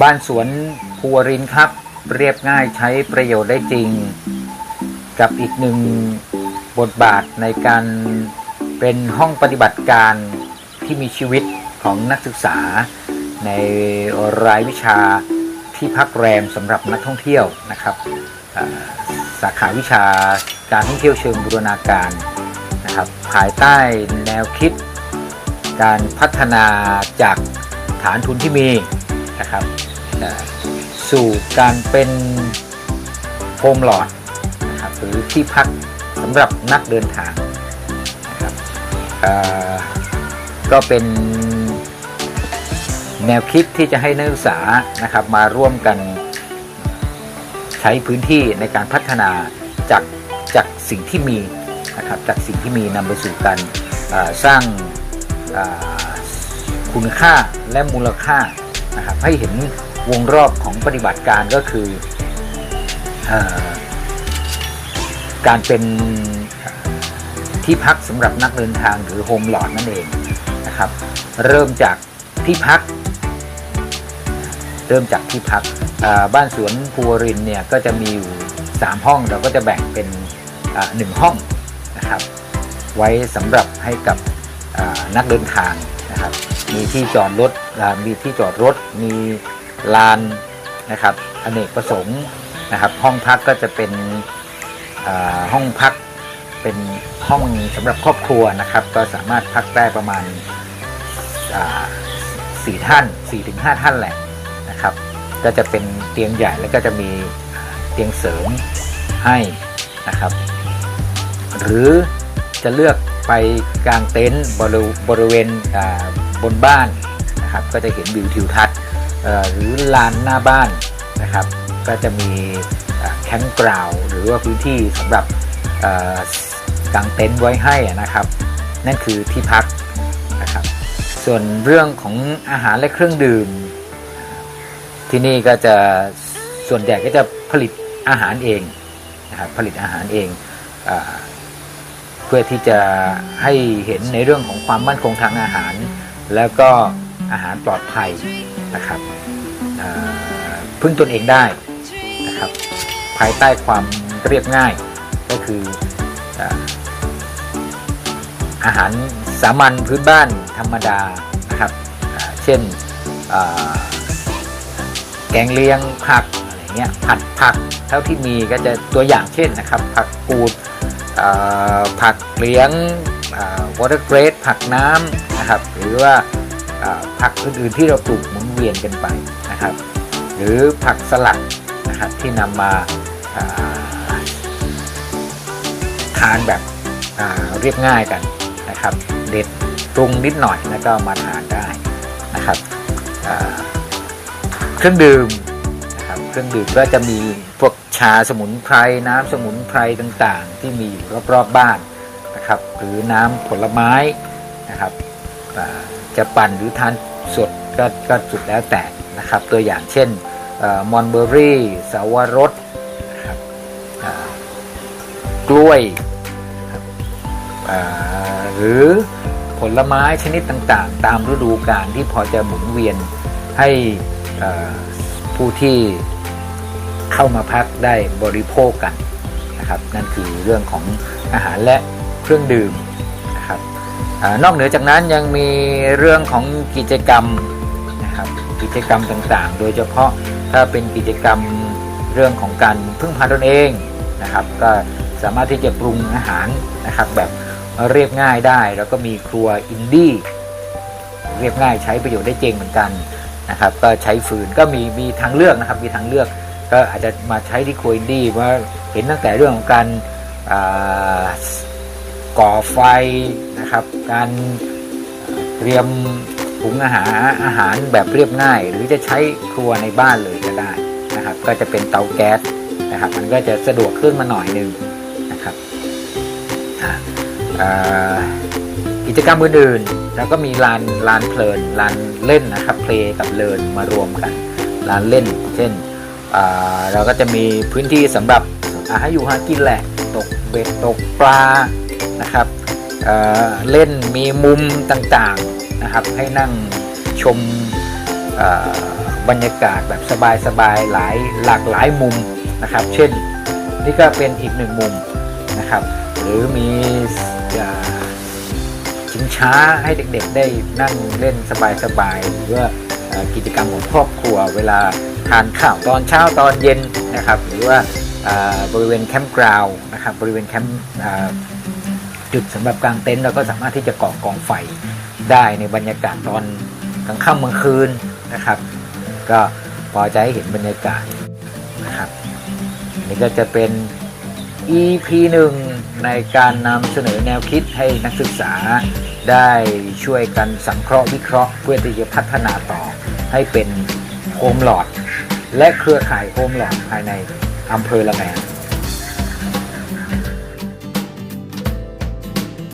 บ้านสวนภูวรินครับ เรียบง่ายใช้ประโยชน์ได้จริง กับอีกหนึ่งบทบาทในการเป็นห้องปฏิบัติการที่มีชีวิตของนักศึกษา ในรายวิชาที่พักแรมสำหรับนักท่องเที่ยวนะครับสาขาวิชาการท่องเที่ยวเชิงบูรณาการนะครับภายใต้แนวคิด การพัฒนาจากฐานทุนที่มี นะครับสู่การเป็นโฮมหลอดนะครับหรือที่พักสำหรับนักเดินทางนะครับก็เป็นแนวคิดที่จะให้นักศึกษานะครับมาร่วมกันใช้พื้นที่ในการพัฒนาจากจากสิ่งที่มีนะครับจากสิ่งที่มีนำไปสู่การสร้างคุณค่าและมูลค่า นะครับให้เห็นวงรอบของปฏิบัติการก็คืออการเป็นที่พักสำหรับนักเดินทางหรือโฮมหลอดนั่นเองนะครับ เริ่มจากที่พัก เริ่มจากที่พักบ้านสวนภูวรินเนี่ยก็จะมีอยู่3ห้องเราก็จะแบ่งเป็นอ่าหนึ่งห้องนะครับ ไว้สำหรับให้กับนักเดินทาง มีที่จอดรถมีที่จอดรถ มีลานนะครับอเนกประสงค์นะครับ ห้องพักก็จะเป็นห้องพักเป็นห้องสำหรับครอบครัวนะครับ ก็สามารถพักได้ประมาณสี่ท่านสี่ถึงห้าท่านแหละนะครับ ก็จะเป็นเตียงใหญ่แล้วก็จะมีเตียงเสริมให้นะครับ หรือจะเลือกไปกางเต็นท์บริเวณ บนบ้านนะครับก็จะเห็นวิวทิวทัศน์หรือลานหน้าบ้านนะครับ ก็จะมีแคมป์กราวหรือว่าพื้นที่สำหรับกางเต็นท์ไว้ให้นะครับ นั่นคือที่พักนะครับ ส่วนเรื่องของอาหารและเครื่องดื่ม ที่นี่ก็จะส่วนใหญ่ก็จะผลิตอาหารเองนะครับผลิตอาหารเองอเพื่อที่จะให้เห็นในเรื่องของความมั่นคงทางอาหาร แล้วก็อาหารปลอดภัยนะครับพึ่งตนเองได้นะครับภายใต้ความเรียบง่ายก็คืออาอาหารสามัญพื้นบ้านธรรมดานะครับเช่นแกงเลียงผักอะไรเงี้ยผัดผักเท่าที่มีก็จะตัวอย่างเช่นนะครับ ผักกูดผักเลี้ยงวอเตอร์เกร ผักน้ำนะครับ หรือว่าผักอื่นๆที่เราปลูกหมุนเวียนกันไปนะครับ หรือผักสลัดนะครับที่นำมาทานแบบเรียบง่ายกันนะครับ เด็ดปรุงนิดหน่อยแล้วก็มาทานได้นะครับเครื่องดื่มนะครับเครื่องดื่มก็จะมีพวกชาสมุนไพรน้ำสมุนไพรต่างๆ ที่มีอยู่รอบๆบ้านนะครับ หรือน้ำผลไม้ นะครับจะปั่นหรือทานสดก็ก็สุดแล้วแต่นะครับ ตัวอย่างเช่นมอนเบอรี่สาวรสนะครับกล้วยหรือผลไม้ชนิดต่างๆ ตามฤดูกาลที่พอจะหมุนเวียนให้ผู้ที่เข้ามาพักได้บริโภคกันนะครับ นั่นคือเรื่องของอาหารและเครื่องดื่ม นอกเหนือจากนั้นยังมีเรื่องของกิจกรรมนะครับกิจกรรมต่างๆ โดยเฉพาะถ้าเป็นกิจกรรมเรื่องของการพึ่งพาตนเองนะครับ ก็สามารถที่จะปรุงอาหารนะครับแบบเรียบง่ายได้ แล้วก็มีครัวอินดี้เรียบง่ายใช้ประโยชน์ได้จริงเหมือนกันนะครับ ก็ใช้ฟืนก็มีมีทางเลือกนะครับมีทางเลือก ก็อาจจะมาใช้ที่โคอินดี้ว่าเห็นตั้งแต่เรื่องของการอ่า ก่อไฟนะครับ การเตรียมหุงอาหารอาหารแบบเรียบง่าย หรือจะใช้ครัวในบ้านเลยก็ได้นะครับ ก็จะเป็นเตาแก๊สนะครับ มันก็จะสะดวกขึ้นมาหน่อยหนึงนะครับกิจกรรมอื่นๆแล้วก็มีลานลานเพลินลานเล่นนะครับเพลงกับเลินมารวมกันลานเล่น เช่นเราก็จะมีพื้นที่สำหรับอาให้อยู่หากินแหละ ตกเบ็ดตกปลา นะครับเเล่นมีมุมต่างๆนะครับ ให้นั่งชมบรรยากาศแบบสบายๆหลายหลากหลายมุมนะครับ เช่นนี่ก็เป็นอีกหนึ่งมุมนะครับ หรือมีชิงช้าให้เด็กๆได้นั่งเล่นสบายๆหรือว่ากิจกรรมของครอบครัวเวลาทานข้าวตอนเช้าตอนเย็นนะครับ หรือว่าบริเวณแคมป์กราวนะครับบริเวณแคมป์ จุดสำหรับกางเต็นท์เราก็สามารถที่จะก่อกองไฟได้ในบรรยากาศตอนกลางค่ำกลางคืนนะครับ ก็พอจะให้เห็นบรรยากาศนะครับนนี่ก็จะเป็น EP หนึ่งในการนำเสนอแนวคิดให้นักศึกษาได้ช่วยกันสังเคราะห์วิเคราะห์ เพื่อที่จะพัฒนาต่อให้เป็นโฮมหลอด และเครือข่ายโฮมหลอดภายในอำเภอละแม